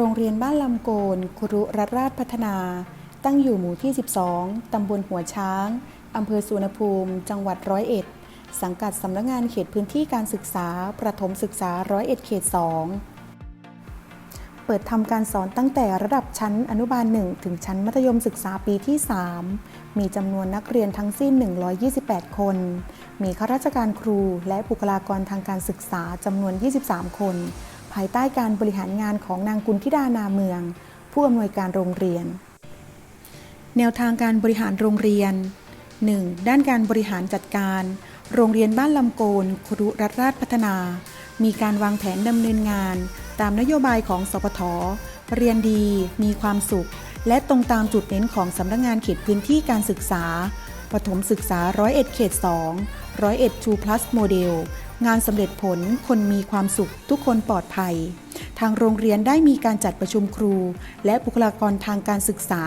โรงเรียนบ้านลำโกนครุรัฐราชพัฒนา ตั้งอยู่หมู่ที่ 12 ตำบลหัวช้าง อำเภอสุวรรณภูมิ จังหวัดร้อยเอ็ด สังกัดสำนักงานเขตพื้นที่การศึกษา ประถมศึกษาร้อยเอ็ดเขต 2 เปิดทำการสอนตั้งแต่ระดับชั้นอนุบาล 1 ถึงชั้นมัธยมศึกษาปีที่ 3 มีจำนวนนักเรียนทั้งสิ้น 128 คน มีข้าราชการครูและบุคลากรทางการศึกษาจำนวน 23 คน ภายใต้การบริหารงานของนางกุลธิดานาเมือง ผู้อำนวยการโรงเรียน แนวทางการบริหารโรงเรียน 1. ด้านการบริหารจัดการ โรงเรียนบ้านลำโกนครุรัฐราชพัฒนา มีการวางแผนดำเนินงาน ตามนโยบายของสปทเรียนดี มีความสุข และตรงตามจุดเน้นของสำนักงานเขตพื้นที่การศึกษาปฐมศึกษาร้อยเอ็ดเขต2ร้อยเงานสำเร็จผลคนมีความสุข ทุกคนปลอดภัย ทางโรงเรียนได้มีการจัดประชุมครู และบุคลากรทางการศึกษา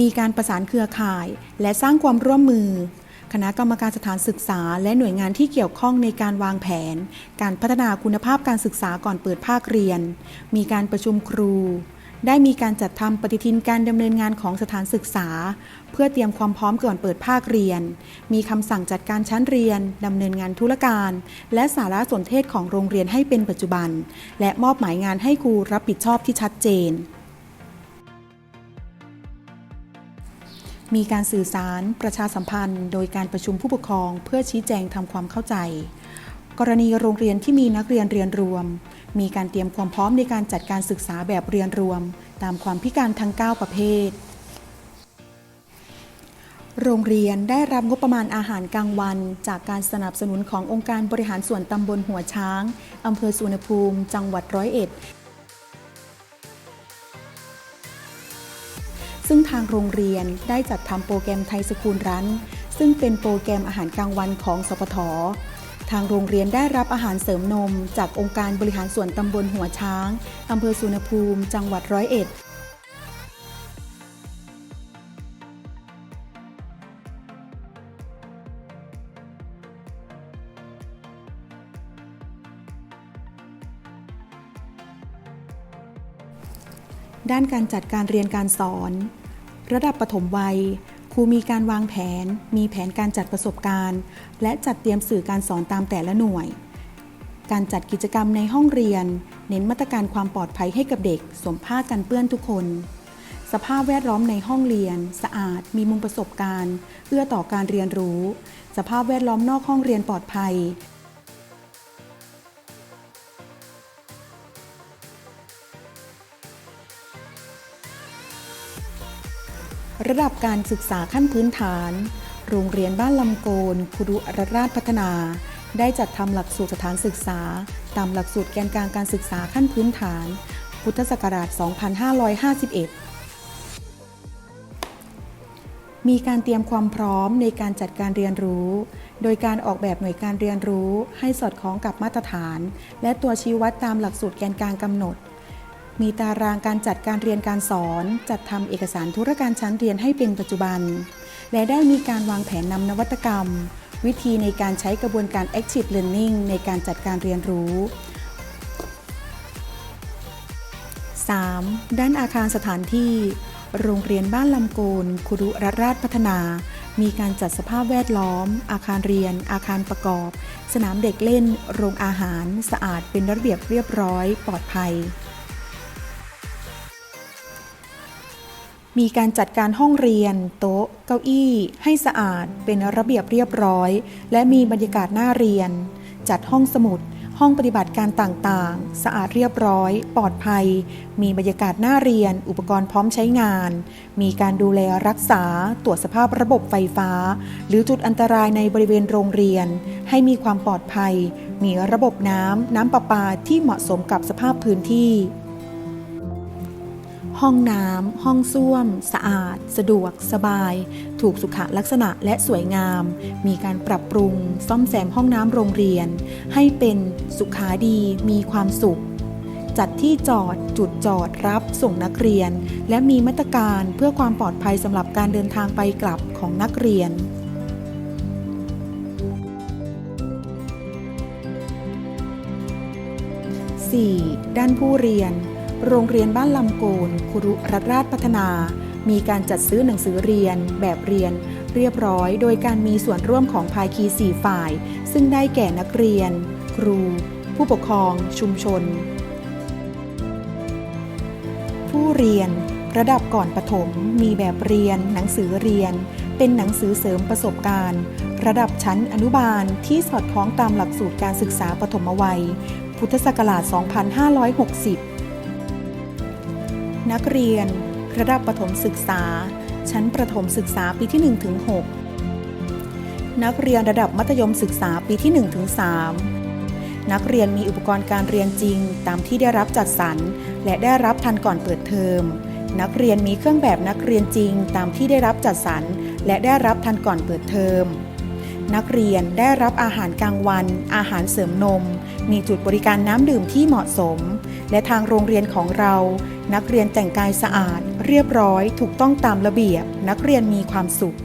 มีการประสานเครือข่าย และสร้างความร่วมมือ คณะกรรมการสถานศึกษา และหน่วยงานที่เกี่ยวข้องในการวางแผน การพัฒนาคุณภาพการศึกษาก่อนเปิดภาคเรียน มีการประชุมครู ได้มีการจัดทำปฏิทินการดำเนินงานของสถานศึกษา เพื่อเตรียมความพร้อมก่อนเปิดภาคเรียน มีคำสั่งจัดการชั้นเรียนดำเนินงานธุรการ และสารสนเทศของโรงเรียนให้เป็นปัจจุบัน และมอบหมายงานให้ครูรับผิดชอบที่ชัดเจน มีการสื่อสารประชาสัมพันธ์ โดยการประชุมผู้ปกครอง เพื่อชี้แจงทำความเข้าใจ กรณีโรงเรียนที่มีนักเรียนเรียนรวม มีการเตรียมความพร้อมในการจัดการศึกษาแบบเรียนรวม ตามความพิการทั้ง 9 ประเภท โรงเรียนได้รับงบประมาณอาหารกลางวัน จากการสนับสนุนขององค์การบริหารส่วนตำบลหัวช้างอำเภอสุวรรณภูมิ จังหวัดร้อยเอ็ด ซึ่งทางโรงเรียนได้จัดทำโปรแกรมไทยสกูลรันซึ่งเป็นโปรแกรมอาหารกลางวันของสปททางโรงเรียนได้รับอาหารเสริมนม จากองค์การบริหารส่วนตำบลหัวช้างอำเภอสุวรรณภูมิ จังหวัดร้อยเอ็ดด้านการจัดการเรียนการสอน ระดับปฐมวัย ครูมีการวางแผน มีแผนการจัดประสบการณ์ และจัดเตรียมสื่อการสอนตามแต่ละหน่วย การจัดกิจกรรมในห้องเรียน เน้นมาตรการความปลอดภัยให้กับเด็กสวมผ้ากันเปื้อนทุกคน สภาพแวดล้อมในห้องเรียน สะอาด มีมุมประสบการณ์ เอื้อต่อการเรียนรู้ สภาพแวดล้อมนอกห้องเรียนปลอดภัย ระดับการศึกษาขั้นพื้นฐาน โรงเรียนบ้านลำโกนคุรุรัฐราชพัฒนา ได้จัดทำหลักสูตรสถานศึกษา ตามหลักสูตรแกนกลางการศึกษาขั้นพื้นฐาน พุทธศักราช 2551มีการเตรียมความพร้อมในการจัดการเรียนรู้ โดยการออกแบบหน่วยการเรียนรู้ให้สอดคล้องกับมาตรฐาน และตัวชี้วัดตามหลักสูตรแกนกลางกำหนด มีตารางการจัดการเรียนการสอน จัดทำเอกสารธุรการชั้นเรียนให้เป็นปัจจุบัน และได้มีการวางแผนนำนวัตกรรม วิธีในการใช้กระบวนการ Active Learning ในการจัดการเรียนรู้ 3. ด้านอาคารสถานที่ โรงเรียนบ้านลำโกนคุรุรัฐราชพัฒนา มีการจัดสภาพแวดล้อม อาคารเรียน อาคารประกอบ สนามเด็กเล่น โรงอาหาร สะอาดเป็นระเบียบเรียบร้อย ปลอดภัย มีการจัดการห้องเรียน โต๊ะ เก้าอี้ ให้สะอาด เป็นระเบียบเรียบร้อย และมีบรรยากาศน่าเรียน จัดห้องสมุด ห้องปฏิบัติการต่างๆ สะอาดเรียบร้อย ปลอดภัย มีบรรยากาศน่าเรียน อุปกรณ์พร้อมใช้งาน มีการดูแลรักษา ตรวจสภาพระบบไฟฟ้า หรือจุดอันตรายในบริเวณโรงเรียน ให้มีความปลอดภัย มีระบบน้ำ น้ำประปาที่เหมาะสมกับสภาพพื้นที่ ห้องน้ำห้องส้วม สะอาด สะดวก สบาย ถูกสุขลักษณะและสวยงาม มีการปรับปรุง ซ่อมแซมห้องน้ำโรงเรียน ให้เป็นสุขาดีมีความสุข จัดที่จอดจุดจอดรับส่งนักเรียน และมีมาตรการเพื่อความปลอดภัยสำหรับการเดินทางไปกลับของนักเรียน 4. ด้านผู้เรียน โรงเรียนบ้านลำโกนคุรุรัฐราชพัฒนา มีการจัดซื้อหนังสือเรียน แบบเรียน เรียบร้อย โดยการมีส่วนร่วมของภายคี4ฝ่าย ซึ่งได้แก่นักเรียน ครู ผู้ปกครอง ชุมชน ผู้เรียน ระดับก่อนประถม มีแบบเรียน หนังสือเรียน เป็นหนังสือเสริมประสบการณ์ ระดับชั้นอนุบาลที่สอดคล้องตามหลักสูตรการศึกษาปฐมวัย พุทธศักราช 2560 นักเรียน ระดับประถมศึกษา ชั้นประถมศึกษาปีที่1ถึง6นักเรียนระดับมัธยมศึกษาปีที่1ถึง3นักเรียนมีอุปกรณ์การเรียนจริง ตามที่ได้รับจัดสรร และได้รับทันก่อนเปิดเทอม นักเรียนมีเครื่องแบบนักเรียนจริง ตามที่ได้รับจัดสรร และได้รับทันก่อนเปิดเทอม นักเรียนได้รับอาหารกลางวัน อาหารเสริมนม มีจุดบริการน้ำดื่มที่เหมาะสม และทางโรงเรียนของเรา นักเรียนแต่งกายสะอาด เรียบร้อย ถูกต้องตามระเบียบ นักเรียนมีความสุข